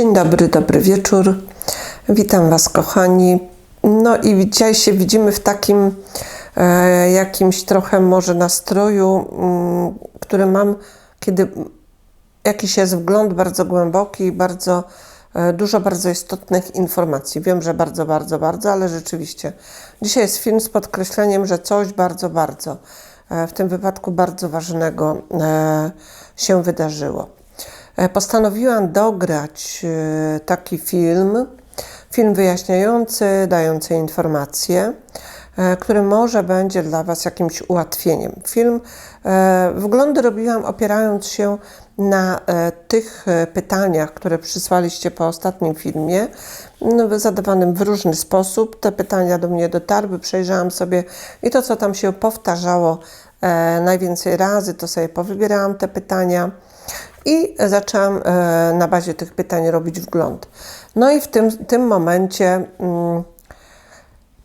Dzień dobry, dobry wieczór. Witam Was, kochani. No i dzisiaj się widzimy w takim e, jakimś trochę może nastroju, mm, który mam, kiedy jakiś jest wgląd bardzo głęboki i bardzo e, dużo bardzo istotnych informacji. Wiem, że bardzo, bardzo, bardzo, ale rzeczywiście. Dzisiaj jest film z podkreśleniem, że coś bardzo, bardzo, e, w tym wypadku bardzo ważnego e, się wydarzyło. E, Postanowiłam dograć e, taki film, film wyjaśniający, dający informacje, e, który może będzie dla Was jakimś ułatwieniem. Film, wglądy robiłam opierając się na tych pytaniach, które przysłaliście po ostatnim filmie, no, zadawanym w różny sposób. Te pytania do mnie dotarły, przejrzałam sobie i to, co tam się powtarzało najwięcej razy, to sobie powybierałam te pytania. I zaczęłam e, na bazie tych pytań robić wgląd. No i w tym, tym momencie mm,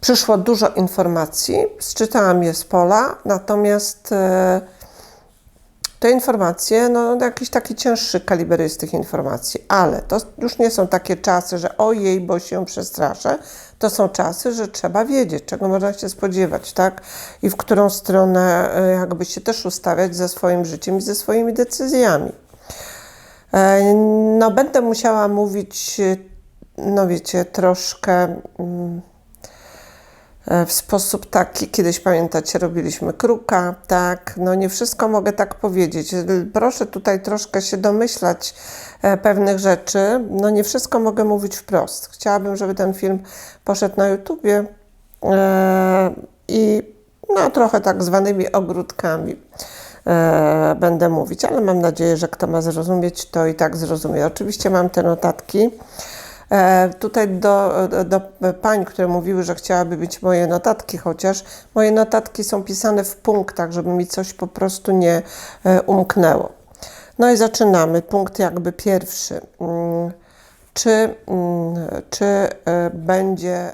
przyszło dużo informacji, sczytałam je z pola, natomiast e, te informacje, no jakiś taki cięższy kaliber jest tych informacji, ale to już nie są takie czasy, że ojej, bo się przestraszę. To są czasy, że trzeba wiedzieć, czego można się spodziewać, tak? I w którą stronę e, jakby się też ustawiać ze swoim życiem i ze swoimi decyzjami. E, No, będę musiała mówić, no wiecie, troszkę mm, e, w sposób taki, kiedyś pamiętacie, robiliśmy kruka, tak, no nie wszystko mogę tak powiedzieć. Proszę tutaj troszkę się domyślać e, pewnych rzeczy, no nie wszystko mogę mówić wprost. Chciałabym, żeby ten film poszedł na YouTubie i no trochę tak zwanymi ogródkami e, będę mówić, ale mam nadzieję, że kto ma zrozumieć, to i tak zrozumie. Oczywiście mam te notatki. E, tutaj do, do pań, które mówiły, że chciałaby mieć moje notatki, chociaż moje notatki są pisane w punktach, żeby mi coś po prostu nie e, umknęło. No i zaczynamy. Punkt jakby pierwszy. Mm, Czy, mm, czy będzie